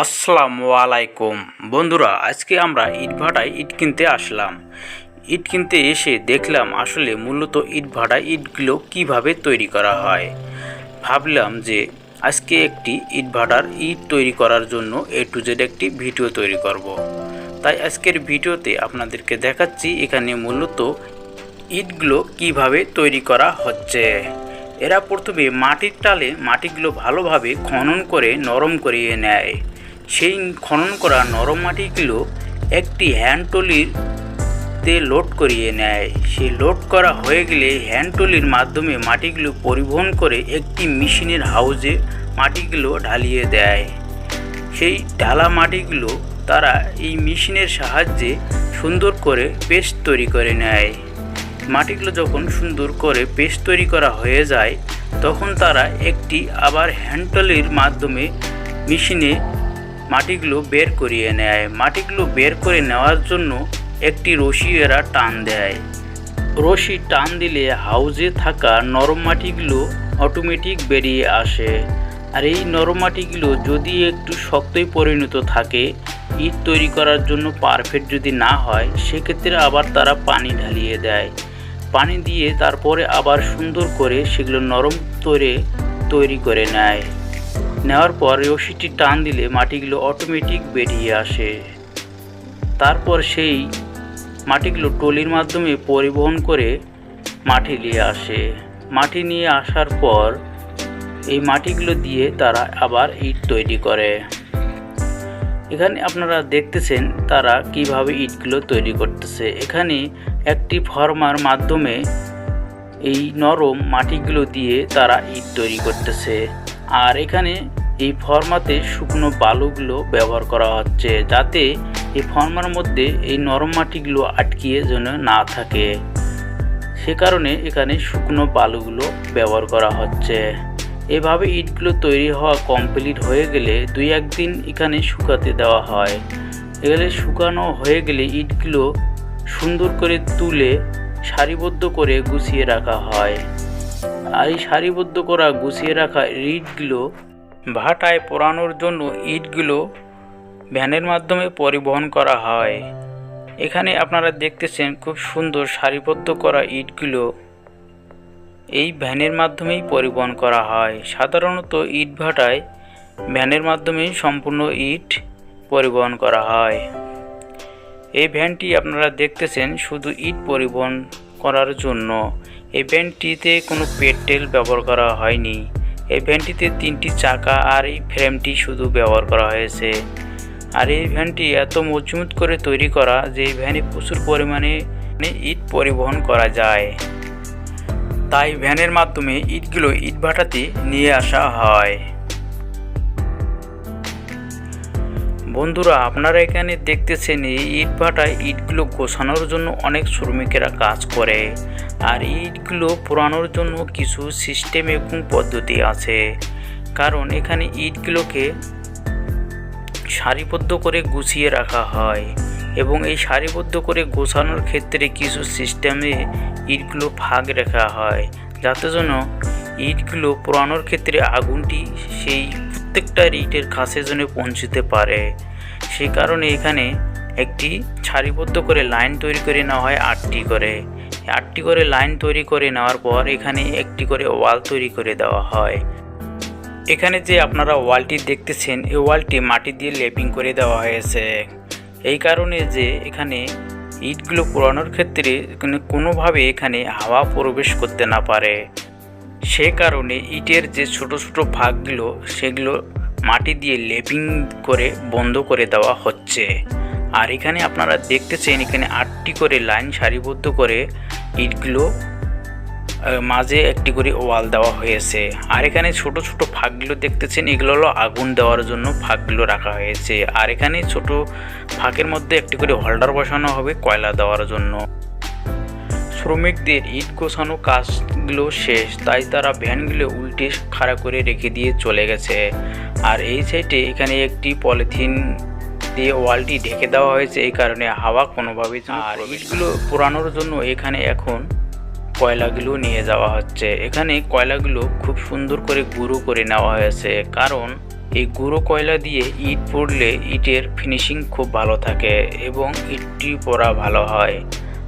আসসালামু আলাইকুম। বন্ধুরা, আজকে আমরা ইট ভাটায় ইট কিনতে আসলাম। ইট কিনতে এসে দেখলাম আসলে মূলত ইট ভাটায় ইটগুলো কীভাবে তৈরি করা হয়। ভাবলাম যে আজকে একটি ইট ভাটার ইট তৈরি করার জন্য এ টু জেড একটি ভিডিও তৈরি করব। তাই আজকের ভিডিওতে আপনাদেরকে দেখাচ্ছি এখানে মূলত ইটগুলো কীভাবে তৈরি করা হচ্ছে। এরা প্রথমে মাটির টালে মাটিগুলো ভালোভাবে খনন করে নরম করিয়ে নেয়। সেই খনন করা নরম মাটিগুলো একটি হ্যান্ড টলির তে লোড করিয়ে নেয়। সেই লোড করা হয়ে গেলে হ্যান্ড টলির মাধ্যমে মাটিগুলো পরিবহন করে একটি মেশিনের হাউজে মাটিগুলো ঢালিয়ে দেয়। সেই ঢালা মাটিগুলো তারা এই মেশিনের সাহায্যে সুন্দর করে পেস্ট তৈরি করে নেয়। মাটিগুলো যখন সুন্দর করে পেস্ট তৈরি করা হয়ে যায়, তখন তারা একটি আবার হ্যান্ডটলির মাধ্যমে মেশিনে মাটিগুলো বের করিয়ে নেয়। মাটিগুলো বের করে নেওয়ার জন্য একটি রশি এরা টান দেয়। রশি টান দিলে হাউজে থাকা নরম মাটিগুলো অটোমেটিক বেরিয়ে আসে। আর এই নরম মাটিগুলো যদি একটু শক্তই পরিণত থাকে, ইট তৈরি করার জন্য পারফেক্ট যদি না হয়, সেক্ষেত্রে আবার তারা পানি ঢালিয়ে দেয়। পানি দিয়ে তারপরে আবার সুন্দর করে সেগুলো নরম করে তৈরি করে নেয়। নেওয়ার পর রশিটি টান দিলে মাটিগুলো অটোমেটিক বেরিয়ে আসে। তারপর সেই মাটিগুলো টলির মাধ্যমে পরিবহন করে মাটি নিয়ে আসে। মাটি নিয়ে আসার পর এই মাটিগুলো দিয়ে তারা আবার ইট তৈরি করে। এখানে আপনারা দেখতেছেন তারা কীভাবে ইটগুলো তৈরি করতেছে। এখানে একটি ফর্মার মাধ্যমে এই নরম মাটিগুলো দিয়ে তারা ইট তৈরি করতেছে। আর এখানে এই ফর্মাতে শুকনো বালুগুলো ব্যবহার করা হচ্ছে যাতে এই ফর্মার মধ্যে এই নরম মাটিগুলো আটকিয়ে যেন না থাকে। সে কারণে এখানে শুকনো বালুগুলো ব্যবহার করা হচ্ছে। এভাবে ইটগুলো তৈরি হওয়া কমপ্লিট হয়ে গেলে দুই একদিন এখানে শুকাতে দেওয়া হয়। এগুলো শুকানো হয়ে গেলে ইটগুলো সুন্দর করে তুলে সারিবদ্ধ করে গুছিয়ে রাখা হয়। আর এই সারিবদ্ধ করা গুছিয়ে রাখা ইটগুলো ভাটায় পোড়ানোর জন্য ইটগুলো ভ্যানের মাধ্যমে পরিবহন করা হয়। এখানে আপনারা দেখতেছেন খুব সুন্দর সারিবদ্ধ করা ইটগুলো। এই ভ্যানের মাধ্যমেই পরিবহন করা হয়। সাধারণত ইট ভাটায় ভ্যানের মাধ্যমেই সম্পূর্ণ ইট পরিবহন করা হয়। এই ভ্যানটি আপনারা দেখতেছেন শুধু ইট পরিবহন করার জন্য। এই ভ্যানটিতে কোনো পেট্রেল ব্যবহার করা হয়নি। এই তিনটি চাকা আর এই ফ্রেমটি শুধু ব্যবহার করা হয়েছে। আর এই ভ্যানটি এত মজবুত করে তৈরি করা যে এই ভ্যানে প্রচুর পরিমাণে ইট পরিবহন করা যায়। তাই ভ্যানের মাধ্যমে ইটগুলো ইট ভাটাতে নিয়ে আসা হয়। বন্ধুরা, আপনারা এখানে দেখতেছেন এই ইট ভাটায় ইটগুলো গোছানোর জন্য অনেক শ্রমিকেরা কাজ করে। আর ইটগুলো পোড়ানোর জন্য কিছু সিস্টেম এবং পদ্ধতি আছে। কারণ এখানে ইটগুলোকে সারিবদ্ধ করে গুছিয়ে রাখা হয় এবং এই সারিবদ্ধ করে গোছানোর ক্ষেত্রে কিছু সিস্টেমে ইটগুলো ভাগ রাখা হয়। যাতে যেন ইটগুলো পোড়ানোর ক্ষেত্রে আগুনটি সেই প্রত্যেকটা ইটের কাছে যেন পৌঁছতে পারে। সেই কারণে এখানে একটি সারিবদ্ধ করে লাইন তৈরি করে নেওয়া হয় আটটি করে। আটটি করে লাইন তৈরি করে নেওয়ার পর এখানে একটি করে ওয়াল তৈরি করে দেওয়া হয়। এখানে যে আপনারা ওয়ালটি দেখতেছেন, এই ওয়ালটি মাটি দিয়ে লেপিং করে দেওয়া হয়েছে। এই কারণে যে এখানে ইটগুলো পোড়ানোর ক্ষেত্রে কোনোভাবে এখানে হাওয়া প্রবেশ করতে না পারে। সে কারণে ইটের যে ছোট ছোট ভাগগুলো, সেগুলো মাটি দিয়ে লেপিং করে বন্ধ করে দেওয়া হচ্ছে। আর এখানে আপনারা দেখতেছেন এখানে আটটি করে লাইন সারিবদ্ধ করে ইটগুলো মাঝে একটি করে ওয়াল দেওয়া হয়েছে। আর এখানে ছোট ছোট ফাঁকগুলো দেখতেছেন এগুলো হলো আগুন দেওয়ার জন্য ফাঁকগুলো রাখা হয়েছে। আর এখানে ছোট ফাঁকের মধ্যে একটি করে হোল্ডার বসানো হবে কয়লা দেওয়ার জন্য। শ্রমিকদের ইট গোছানো কাজগুলো শেষ তাই তারা ভ্যানগুলো উল্টে খাড়া করে রেখে দিয়ে চলে গেছে। আর এই সাইডে এখানে একটি পলিথিন দিয়ে ওয়ালটি ঢেকে দেওয়া হয়েছে এই কারণে হাওয়া কোনোভাবেই আর ইটগুলো পোড়ানোর জন্য এখানে এখন কয়লাগুলো নিয়ে যাওয়া হচ্ছে। এখানে কয়লাগুলো খুব সুন্দর করে গুঁড়ো করে নেওয়া হয়েছে কারণ এই গুঁড়ো কয়লা দিয়ে ইট পড়লে ইটের ফিনিশিং খুব ভালো থাকে এবং ইটটি পোড়া ভালো হয়।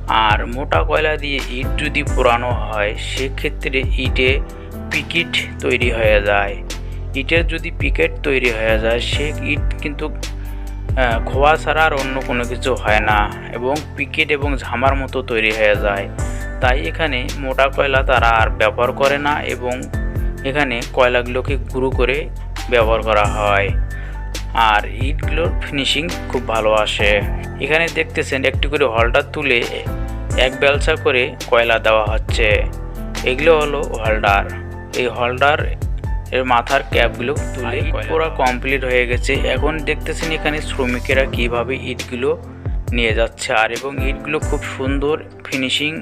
আর মোটা কয়লা দিয়ে ইট যদি পোড়ানো হয়, সেক্ষেত্রে ইটে পিকিট তৈরি হয়ে যায়। ইটের যদি পিকেট তৈরি হয়ে যায়, সে ইট কিন্তু খোয়া ছাড়া আর অন্য কোনো কিছু হয় না এবং পিকেট এবং ঝামার মতো তৈরি হয়ে যায়। তাই এখানে মোটা কয়লা তারা আর ব্যবহার করে না এবং এখানে কয়লাগুলোকে গুঁড়ো করে ব্যবহার করা হয়। আর ইটগুলোর ফিনিশিং খুব ভালো আসে। এখানে দেখতেছেন একটি করে হলডার তুলে এক বেলচা করে কয়লা দেওয়া হচ্ছে। এগুলো হলো হলডার এই হলডার এর মাথার ক্যাপগুলো তুলে পুরো কমপ্লিট হয়ে গেছে। এখন দেখতেছেন এখানে শ্রমিকেরা কীভাবে ইটগুলো নিয়ে যাচ্ছে। আর এবং ইটগুলো খুব সুন্দর ফিনিশিং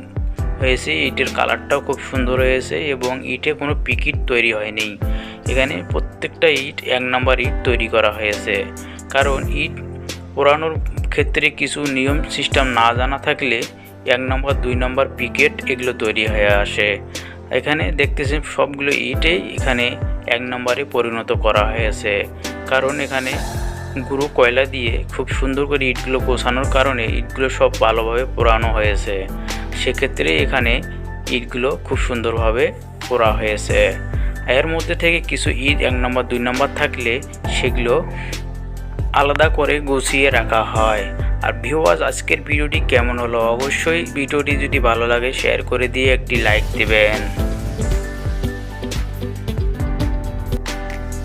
হয়েছে। ইটের কালারটাও খুব সুন্দর হয়েছে এবং ইটে কোনো পিকিট তৈরি হয়নি। এখানে প্রত্যেকটা ইট এক নাম্বার ইট তৈরি করা হয়েছে। কারণ ইট পোড়ানোর ক্ষেত্রে কিছু নিয়ম সিস্টেম না জানা থাকলে এক নম্বর, দুই নম্বর পিকেট এগুলো তৈরি হয়ে আসে। এখানে দেখতেছি সবগুলো ইটেই এখানে এক নম্বরে পরিণত করা হয়েছে। কারণ এখানে গুঁড়ো কয়লা দিয়ে খুব সুন্দর করে ইটগুলো গোছানোর কারণে ইটগুলো সব ভালোভাবে পোড়ানো হয়েছে। সেক্ষেত্রে এখানে ইটগুলো খুব সুন্দরভাবে পোড়া হয়েছে। এর মধ্যে থেকে কিছু ঈদ, এক নম্বর, দুই নম্বর থাকলে সেগুলো আলাদা করে গুছিয়ে রাখা হয়। আর ভিউয়ার্স আজকের ভিডিওটি কেমন হলো? অবশ্যই ভিডিওটি যদি ভালো লাগে শেয়ার করে দিয়ে একটি লাইক দেবেন।